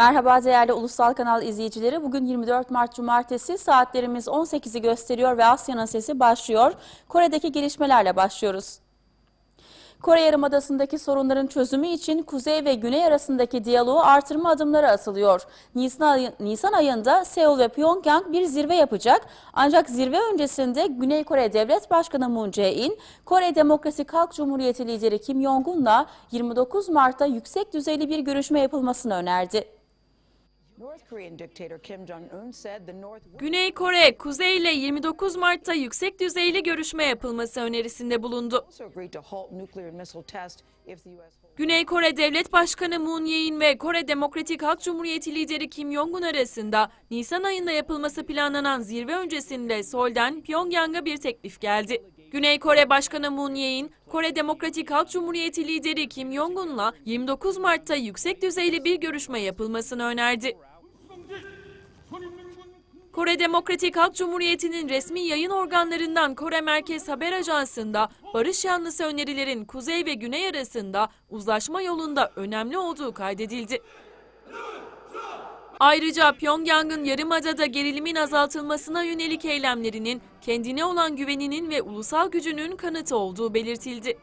Merhaba değerli Ulusal Kanal izleyicileri. Bugün 24 Mart Cumartesi saatlerimiz 18'i gösteriyor ve Asya'nın sesi başlıyor. Kore'deki gelişmelerle başlıyoruz. Kore Yarımadası'ndaki sorunların çözümü için Kuzey ve Güney arasındaki diyaloğu artırma adımları atılıyor. Nisan, ayı- Nisan ayında Seul ve Pyongyang bir zirve yapacak. Ancak zirve öncesinde Güney Kore Devlet Başkanı Moon Jae-in, Kore Demokratik Halk Cumhuriyeti lideri Kim Jong-un'la 29 Mart'ta yüksek düzeyli bir görüşme yapılmasını önerdi. Güney Kore, Kuzey ile 29 Mart'ta yüksek düzeyli görüşme yapılması önerisinde bulundu. Güney Kore Devlet Başkanı Moon Jae-in ve Kore Demokratik Halk Cumhuriyeti lideri Kim Jong-un arasında Nisan ayında yapılması planlanan zirve öncesinde Seul'den Pyongyang'a bir teklif geldi. Güney Kore Başkanı Moon Jae-in, Kore Demokratik Halk Cumhuriyeti lideri Kim Jong-un'la 29 Mart'ta yüksek düzeyli bir görüşme yapılmasını önerdi. Kore Demokratik Halk Cumhuriyeti'nin resmi yayın organlarından Kore Merkez Haber Ajansı'nda barış yanlısı önerilerin kuzey ve güney arasında uzlaşma yolunda önemli olduğu kaydedildi. Ayrıca Pyongyang'ın Yarımada'da gerilimin azaltılmasına yönelik eylemlerinin kendine olan güveninin ve ulusal gücünün kanıtı olduğu belirtildi.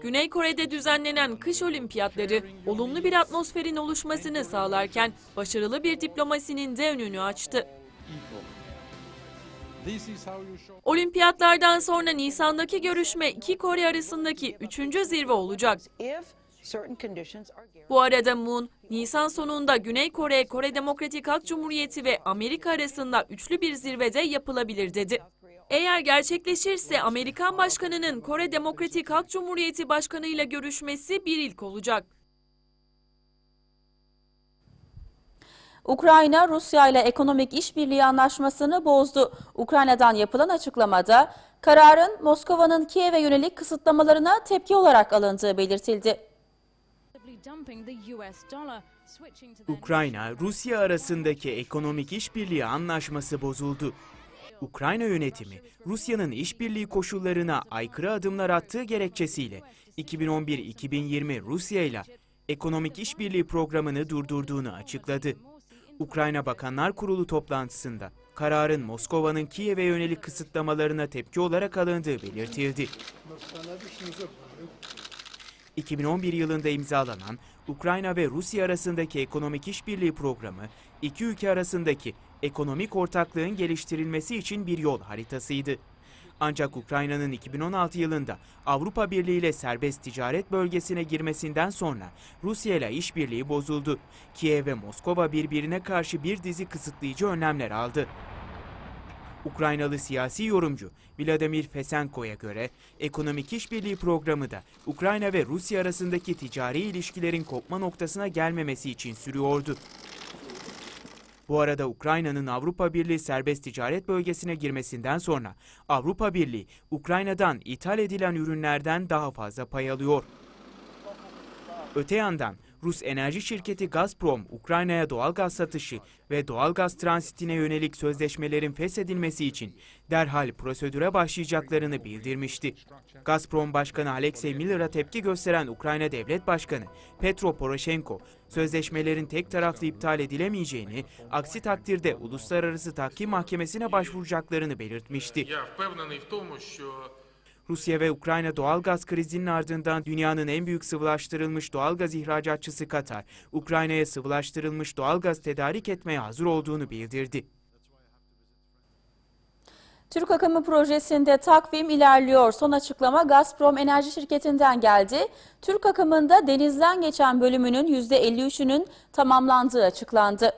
Güney Kore'de düzenlenen kış olimpiyatları olumlu bir atmosferin oluşmasını sağlarken başarılı bir diplomasinin de önünü açtı. Olimpiyatlardan sonra Nisan'daki görüşme iki Kore arasındaki üçüncü zirve olacak. Bu arada Moon, Nisan sonunda Güney Kore, Kore Demokratik Halk Cumhuriyeti ve Amerika arasında üçlü bir zirvede yapılabilir dedi. Eğer gerçekleşirse Amerikan Başkanı'nın Kore Demokratik Halk Cumhuriyeti Başkanı ile görüşmesi bir ilk olacak. Ukrayna, Rusya ile ekonomik işbirliği anlaşmasını bozdu. Ukrayna'dan yapılan açıklamada kararın Moskova'nın Kiev'e yönelik kısıtlamalarına tepki olarak alındığı belirtildi. Ukrayna, Rusya arasındaki ekonomik işbirliği anlaşması bozuldu. Ukrayna yönetimi, Rusya'nın işbirliği koşullarına aykırı adımlar attığı gerekçesiyle 2011-2020 Rusya ile ekonomik işbirliği programını durdurduğunu açıkladı. Ukrayna Bakanlar Kurulu toplantısında kararın Moskova'nın Kiev'e yönelik kısıtlamalarına tepki olarak alındığı belirtildi. 2011 yılında imzalanan Ukrayna ve Rusya arasındaki ekonomik işbirliği programı, iki ülke arasındaki ekonomik ortaklığın geliştirilmesi için bir yol haritasıydı. Ancak Ukrayna'nın 2016 yılında Avrupa Birliği ile serbest ticaret bölgesine girmesinden sonra Rusya ile işbirliği bozuldu. Kiev ve Moskova birbirine karşı bir dizi kısıtlayıcı önlemler aldı. Ukraynalı siyasi yorumcu Vladimir Fesenko'ya göre ekonomik işbirliği programı da Ukrayna ve Rusya arasındaki ticari ilişkilerin kopma noktasına gelmemesi için sürüyordu. Bu arada Ukrayna'nın Avrupa Birliği serbest ticaret bölgesine girmesinden sonra Avrupa Birliği Ukrayna'dan ithal edilen ürünlerden daha fazla pay alıyor. Öte yandan Rus enerji şirketi Gazprom, Ukrayna'ya doğal gaz satışı ve doğal gaz transitine yönelik sözleşmelerin feshedilmesi için derhal prosedüre başlayacaklarını bildirmişti. Gazprom Başkanı Alexey Miller'a tepki gösteren Ukrayna Devlet Başkanı Petro Poroshenko, sözleşmelerin tek taraflı iptal edilemeyeceğini, aksi takdirde Uluslararası Tahkim Mahkemesi'ne başvuracaklarını belirtmişti. Rusya ve Ukrayna doğal gaz krizinin ardından dünyanın en büyük sıvılaştırılmış doğal gaz ihracatçısı Katar, Ukrayna'ya sıvılaştırılmış doğal gaz tedarik etmeye hazır olduğunu bildirdi. Türk akımı projesinde takvim ilerliyor. Son açıklama Gazprom Enerji Şirketi'nden geldi. Türk akımında denizden geçen bölümünün %53'ünün tamamlandığı açıklandı.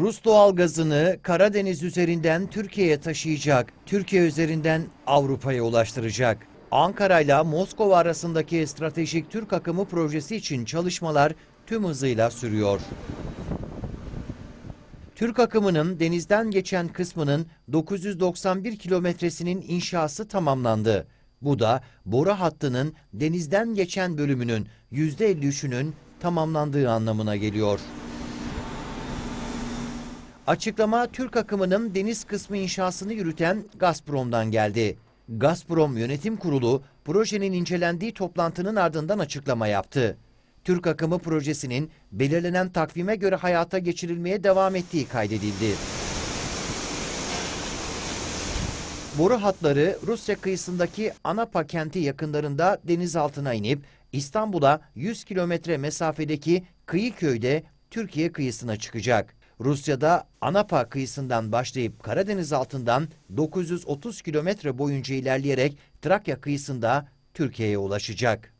Rus doğalgazını Karadeniz üzerinden Türkiye'ye taşıyacak. Türkiye üzerinden Avrupa'ya ulaştıracak. Ankara ile Moskova arasındaki stratejik Türk akımı projesi için çalışmalar tüm hızıyla sürüyor. Türk akımının denizden geçen kısmının 991 kilometresinin inşası tamamlandı. Bu da boru hattının denizden geçen bölümünün %53'ünün tamamlandığı anlamına geliyor. Açıklama Türk akımının deniz kısmı inşasını yürüten Gazprom'dan geldi. Gazprom Yönetim Kurulu projenin incelendiği toplantının ardından açıklama yaptı. Türk akımı projesinin belirlenen takvime göre hayata geçirilmeye devam ettiği kaydedildi. Boru hatları Rusya kıyısındaki Anapa kenti yakınlarında denizaltına inip İstanbul'a 100 kilometre mesafedeki kıyı köyde Türkiye kıyısına çıkacak. Rusya'da Anapa kıyısından başlayıp Karadeniz altından 930 kilometre boyunca ilerleyerek Trakya kıyısında Türkiye'ye ulaşacak.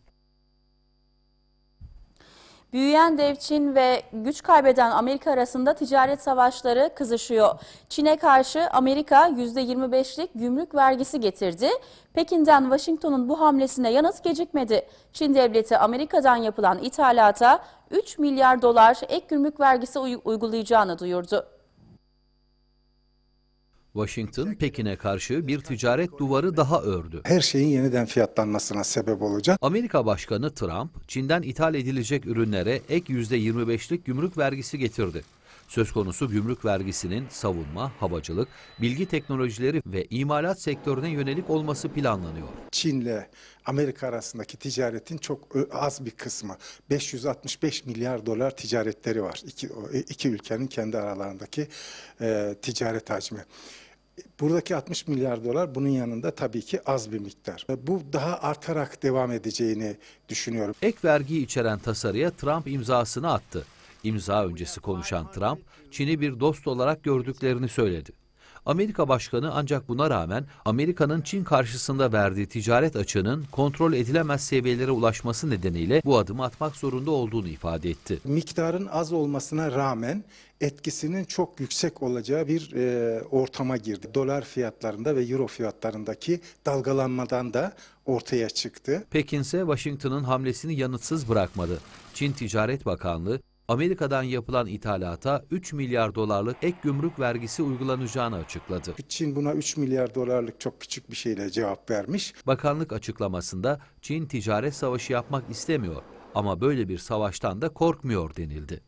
Büyüyen dev Çin ve güç kaybeden Amerika arasında ticaret savaşları kızışıyor. Çin'e karşı Amerika %25'lik gümrük vergisi getirdi. Pekin'den Washington'un bu hamlesine yanıt gecikmedi. Çin devleti Amerika'dan yapılan ithalata 3 milyar dolar ek gümrük vergisi uy- uygulayacağını duyurdu. Washington, Pekin'e karşı bir ticaret duvarı daha ördü. her şeyin yeniden fiyatlanmasına sebep olacak. Amerika Başkanı Trump, Çin'den ithal edilecek ürünlere ek %25'lik gümrük vergisi getirdi. Söz konusu gümrük vergisinin savunma, havacılık, bilgi teknolojileri ve imalat sektörüne yönelik olması planlanıyor. Çin'le Amerika arasındaki ticaretin çok az bir kısmı. 565 milyar dolar ticaretleri var. İki, e, iki ülkenin kendi aralarındaki e, ticaret hacmi. Buradaki 60 milyar dolar bunun yanında tabii ki az bir miktar. Bu daha artarak devam edeceğini düşünüyorum. Ek vergi içeren tasarıya Trump imzasını attı. İmza öncesi konuşan Trump, Çin'i bir dost olarak gördüklerini söyledi. Amerika Başkanı ancak buna rağmen Amerika'nın Çin karşısında verdiği ticaret açığının kontrol edilemez seviyelere ulaşması nedeniyle bu adımı atmak zorunda olduğunu ifade etti. Miktarın az olmasına rağmen etkisinin çok yüksek olacağı bir e, ortama girdi. Dolar fiyatlarında ve euro fiyatlarındaki dalgalanmadan da ortaya çıktı. Pekin ise Washington'ın hamlesini yanıtsız bırakmadı. Çin Ticaret Bakanlığı, Amerika'dan yapılan ithalata 3 milyar dolarlık ek gümrük vergisi uygulanacağını açıkladı. Çin buna 3 milyar dolarlık çok küçük bir şeyle cevap vermiş. Bakanlık açıklamasında Çin ticaret savaşı yapmak istemiyor ama böyle bir savaştan da korkmuyor denildi.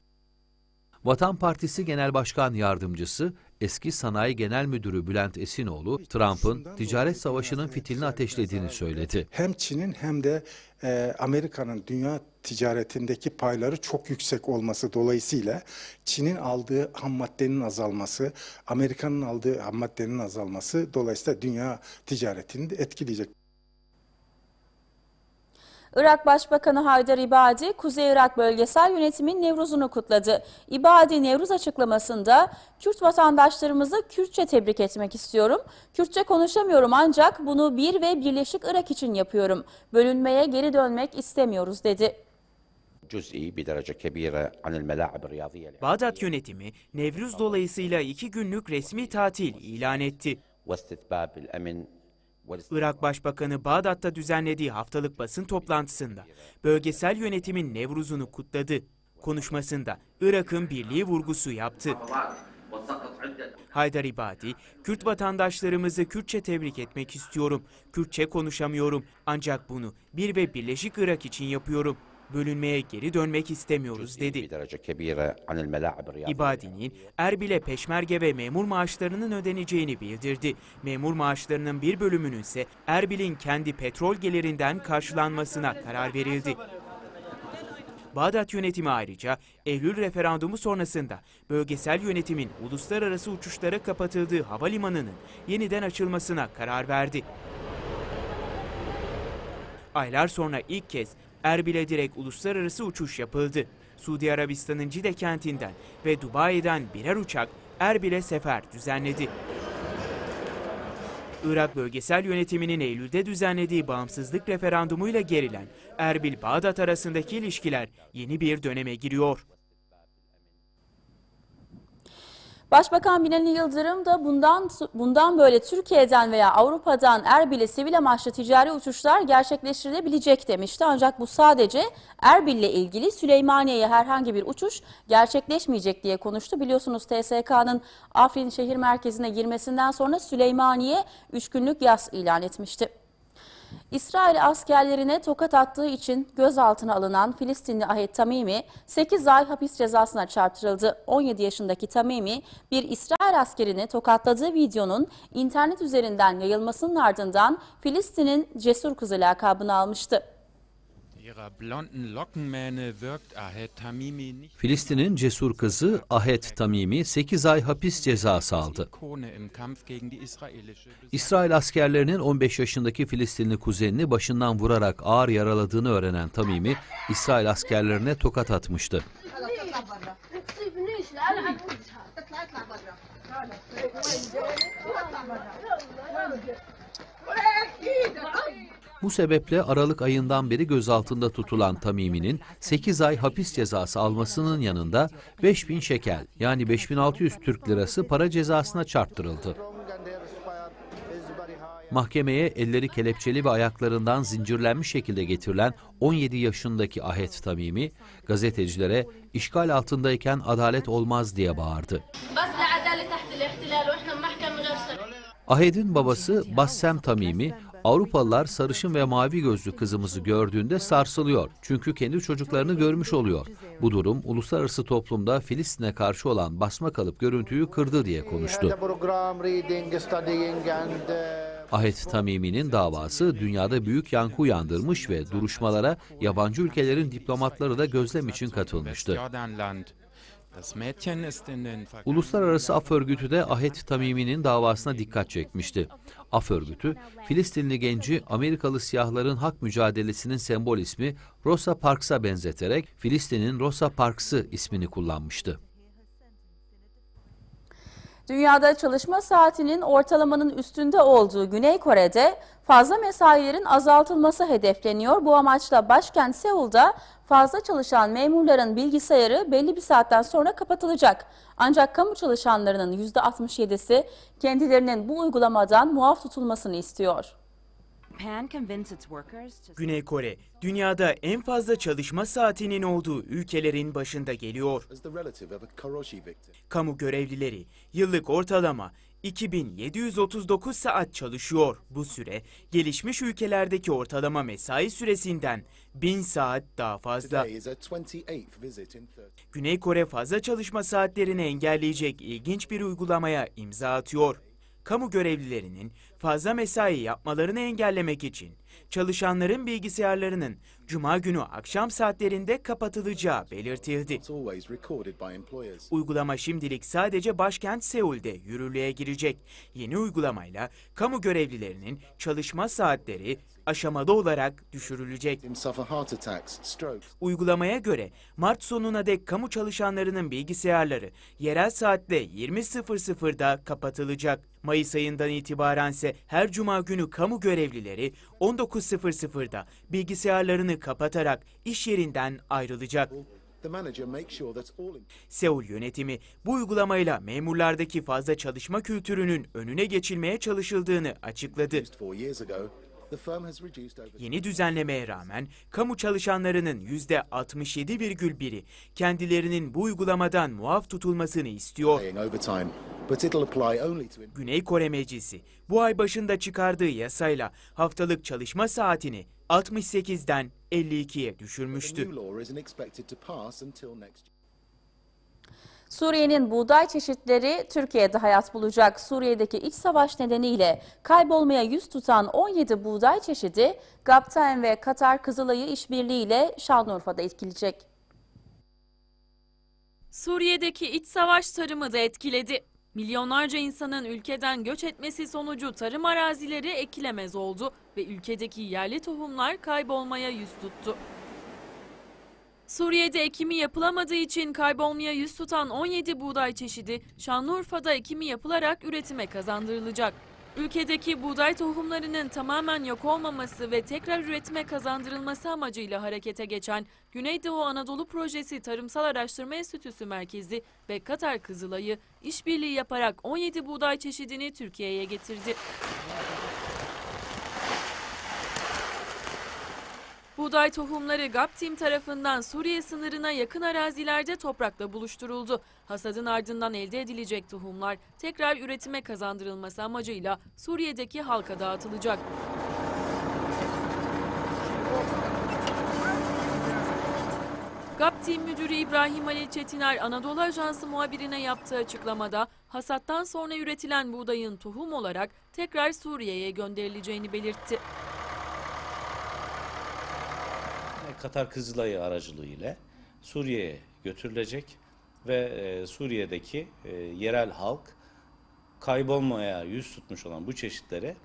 Vatan Partisi Genel Başkan Yardımcısı, eski Sanayi Genel Müdürü Bülent Esinoğlu, Trump'ın ticaret savaşının fitilini ateşlediğini söyledi. Hem Çin'in hem de e, Amerika'nın dünya ticaretindeki payları çok yüksek olması dolayısıyla Çin'in aldığı ham maddenin azalması, Amerika'nın aldığı ham maddenin azalması dolayısıyla dünya ticaretini etkileyecek. Irak Başbakanı Haydar İbadi, Kuzey Irak Bölgesel Yönetimin Nevruz'unu kutladı. İbadi Nevruz açıklamasında Kürt vatandaşlarımızı Kürtçe tebrik etmek istiyorum. Kürtçe konuşamıyorum ancak bunu bir ve birleşik Irak için yapıyorum. Bölünmeye geri dönmek istemiyoruz dedi. جزئي بدرجة كبيرة عن الملاعب الرياضية Bağdat yönetimi Nevruz dolayısıyla iki günlük resmi tatil ilan etti. واستتباب الأمن والاست- Irak Başbakanı Bağdat'ta düzenlediği haftalık basın toplantısında bölgesel yönetimin Nevruz'unu kutladı. Konuşmasında Irak'ın birliği vurgusu yaptı. Haydar İbadi, Kürt vatandaşlarımızı Kürtçe tebrik etmek istiyorum. Kürtçe konuşamıyorum ancak bunu bir ve birleşik Irak için yapıyorum bölünmeye geri dönmek istemiyoruz dedi. İbadi'nin Erbil'e peşmerge ve memur maaşlarının ödeneceğini bildirdi. Memur maaşlarının bir bölümünün ise Erbil'in kendi petrol gelirinden karşılanmasına karar verildi. Bağdat yönetimi ayrıca Eylül referandumu sonrasında bölgesel yönetimin uluslararası uçuşlara kapatıldığı havalimanının yeniden açılmasına karar verdi. Aylar sonra ilk kez Erbil'e direkt uluslararası uçuş yapıldı. Suudi Arabistan'ın Cide kentinden ve Dubai'den birer uçak Erbil'e sefer düzenledi. Irak bölgesel yönetiminin Eylül'de düzenlediği bağımsızlık referandumuyla gerilen Erbil-Bağdat arasındaki ilişkiler yeni bir döneme giriyor. Başbakan Binali Yıldırım da bundan bundan böyle Türkiye'den veya Avrupa'dan Erbil'e sivil amaçlı ticari uçuşlar gerçekleştirilebilecek demişti. Ancak bu sadece Erbil'le ilgili Süleymaniye'ye herhangi bir uçuş gerçekleşmeyecek diye konuştu. Biliyorsunuz TSK'nın Afrin şehir merkezine girmesinden sonra Süleymaniye 3 günlük yas ilan etmişti. İsrail askerlerine tokat attığı için gözaltına alınan Filistinli Ahed Tamimi 8 ay hapis cezasına çarptırıldı. 17 yaşındaki Tamimi bir İsrail askerini tokatladığı videonun internet üzerinden yayılmasının ardından Filistin'in cesur kızı lakabını almıştı. Filistin'in cesur kızı Ahed Tamimi 8 ay hapis cezası aldı. İsrail askerlerinin 15 yaşındaki Filistinli kuzenini başından vurarak ağır yaraladığını öğrenen Tamimi, İsrail askerlerine tokat atmıştı. Bu sebeple Aralık ayından beri gözaltında tutulan Tamimi'nin 8 ay hapis cezası almasının yanında 5000 şekel yani 5600 Türk lirası para cezasına çarptırıldı. Mahkemeye elleri kelepçeli ve ayaklarından zincirlenmiş şekilde getirilen 17 yaşındaki Ahet Tamimi, gazetecilere işgal altındayken adalet olmaz diye bağırdı. Ahet'in babası Bassem Tamimi, Avrupalılar sarışın ve mavi gözlü kızımızı gördüğünde sarsılıyor. Çünkü kendi çocuklarını görmüş oluyor. Bu durum uluslararası toplumda Filistin'e karşı olan basma kalıp görüntüyü kırdı diye konuştu. Ahed Tamimi'nin davası dünyada büyük yankı uyandırmış ve duruşmalara yabancı ülkelerin diplomatları da gözlem için katılmıştı. Westjordanland. Das Mädchen ist in den Ver- Uluslararası Af Örgütü de Ahed Tamimi'nin davasına dikkat çekmişti. Af Örgütü, Filistinli genci Amerikalı siyahların hak mücadelesinin sembol ismi Rosa Parks'a benzeterek Filistin'in Rosa Parks'ı ismini kullanmıştı. Dünyada çalışma saatinin ortalamanın üstünde olduğu Güney Kore'de fazla mesailerin azaltılması hedefleniyor. Bu amaçla başkent Seul'da fazla çalışan memurların bilgisayarı belli bir saatten sonra kapatılacak. Ancak kamu çalışanlarının %67'si kendilerinin bu uygulamadan muaf tutulmasını istiyor. Güney Kore, dünyada en fazla çalışma saatinin olduğu ülkelerin başında geliyor. Kamu görevlileri yıllık ortalama 2739 saat çalışıyor. Bu süre gelişmiş ülkelerdeki ortalama mesai süresinden 1000 saat daha fazla. Güney Kore fazla çalışma saatlerini engelleyecek ilginç bir uygulamaya imza atıyor. Kamu görevlilerinin fazla mesai yapmalarını engellemek için çalışanların bilgisayarlarının cuma günü akşam saatlerinde kapatılacağı belirtildi. Uygulama şimdilik sadece başkent Seul'de yürürlüğe girecek. Yeni uygulamayla kamu görevlilerinin çalışma saatleri aşamada olarak düşürülecek. Uygulamaya göre Mart sonuna dek kamu çalışanlarının bilgisayarları yerel saatle 20.00'da kapatılacak. Mayıs ayından itibaren ise her cuma günü kamu görevlileri 19.00'da bilgisayarlarını kapatarak iş yerinden ayrılacak. Seul yönetimi bu uygulamayla memurlardaki fazla çalışma kültürünün önüne geçilmeye çalışıldığını açıkladı. Yeni düzenlemeye rağmen kamu çalışanlarının %67,1'i kendilerinin bu uygulamadan muaf tutulmasını istiyor. Güney Kore Meclisi bu ay başında çıkardığı yasayla haftalık çalışma saatini 68'den 52'ye düşürmüştü. Suriye'nin buğday çeşitleri Türkiye'de hayat bulacak. Suriye'deki iç savaş nedeniyle kaybolmaya yüz tutan 17 buğday çeşidi Gaptaen ve Katar Kızılay'ı işbirliğiyle Şanlıurfa'da etkileyecek. Suriye'deki iç savaş tarımı da etkiledi. Milyonlarca insanın ülkeden göç etmesi sonucu tarım arazileri ekilemez oldu ve ülkedeki yerli tohumlar kaybolmaya yüz tuttu. Suriye'de ekimi yapılamadığı için kaybolmaya yüz tutan 17 buğday çeşidi Şanlıurfa'da ekimi yapılarak üretime kazandırılacak. Ülkedeki buğday tohumlarının tamamen yok olmaması ve tekrar üretime kazandırılması amacıyla harekete geçen Güneydoğu Anadolu Projesi Tarımsal Araştırma Enstitüsü Merkezi ve Katar Kızılay'ı işbirliği yaparak 17 buğday çeşidini Türkiye'ye getirdi. Buğday tohumları GAPTİM tarafından Suriye sınırına yakın arazilerde toprakla buluşturuldu. Hasadın ardından elde edilecek tohumlar tekrar üretime kazandırılması amacıyla Suriye'deki halka dağıtılacak. GAP Team Müdürü İbrahim Halil Çetiner Anadolu Ajansı muhabirine yaptığı açıklamada hasattan sonra üretilen buğdayın tohum olarak tekrar Suriye'ye gönderileceğini belirtti. Katar Kızılayı aracılığıyla Suriye'ye götürülecek ve e, Suriye'deki e, yerel halk kaybolmaya yüz tutmuş olan bu çeşitleri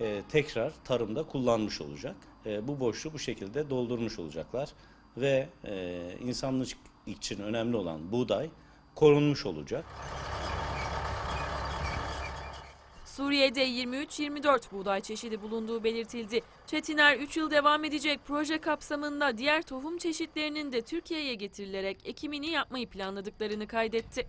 e, tekrar tarımda kullanmış olacak. Bu boşluğu bu şekilde doldurmuş olacaklar ve insanlık için önemli olan buğday korunmuş olacak. Suriye'de 23-24 buğday çeşidi bulunduğu belirtildi. Çetiner 3 yıl devam edecek proje kapsamında diğer tohum çeşitlerinin de Türkiye'ye getirilerek ekimini yapmayı planladıklarını kaydetti.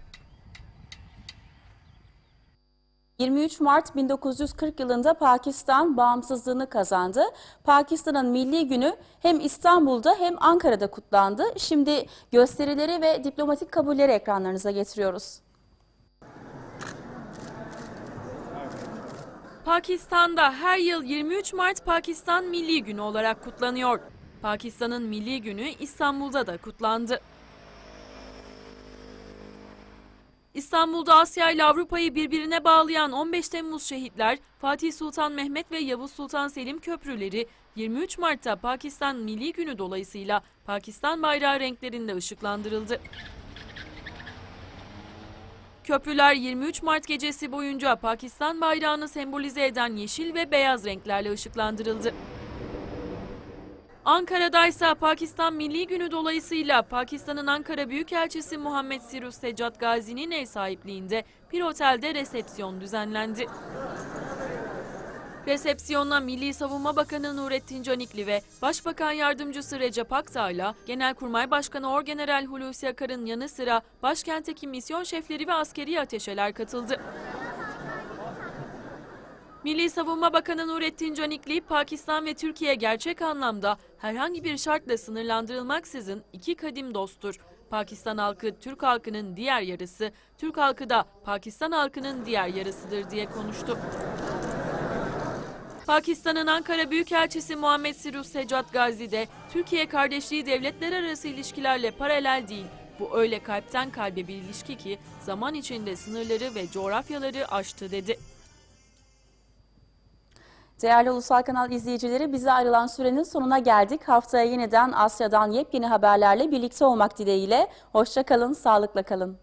23 Mart 1940 yılında Pakistan bağımsızlığını kazandı. Pakistan'ın milli günü hem İstanbul'da hem Ankara'da kutlandı. Şimdi gösterileri ve diplomatik kabulleri ekranlarınıza getiriyoruz. Pakistan'da her yıl 23 Mart Pakistan Milli Günü olarak kutlanıyor. Pakistan'ın Milli Günü İstanbul'da da kutlandı. İstanbul'da Asya ile Avrupa'yı birbirine bağlayan 15 Temmuz şehitler, Fatih Sultan Mehmet ve Yavuz Sultan Selim köprüleri 23 Mart'ta Pakistan Milli Günü dolayısıyla Pakistan bayrağı renklerinde ışıklandırıldı. Köprüler 23 Mart gecesi boyunca Pakistan bayrağını sembolize eden yeşil ve beyaz renklerle ışıklandırıldı. Ankara'da ise Pakistan Milli Günü dolayısıyla Pakistan'ın Ankara Büyükelçisi Muhammed Sirus Seccat Gazi'nin ev sahipliğinde bir otelde resepsiyon düzenlendi. Resepsiyona Milli Savunma Bakanı Nurettin Canikli ve Başbakan Yardımcısı Recep Akdağ'la Genelkurmay Başkanı Orgeneral Hulusi Akar'ın yanı sıra başkentteki misyon şefleri ve askeri ateşeler katıldı. Milli Savunma Bakanı Nurettin Canikli, Pakistan ve Türkiye gerçek anlamda herhangi bir şartla sınırlandırılmaksızın iki kadim dosttur. Pakistan halkı Türk halkının diğer yarısı, Türk halkı da Pakistan halkının diğer yarısıdır diye konuştu. Pakistan'ın Ankara Büyükelçisi Muhammed Sirus Seccat Gazi de Türkiye kardeşliği devletler arası ilişkilerle paralel değil. Bu öyle kalpten kalbe bir ilişki ki zaman içinde sınırları ve coğrafyaları aştı dedi. Değerli Ulusal Kanal izleyicileri bize ayrılan sürenin sonuna geldik. Haftaya yeniden Asya'dan yepyeni haberlerle birlikte olmak dileğiyle. Hoşça kalın, sağlıkla kalın.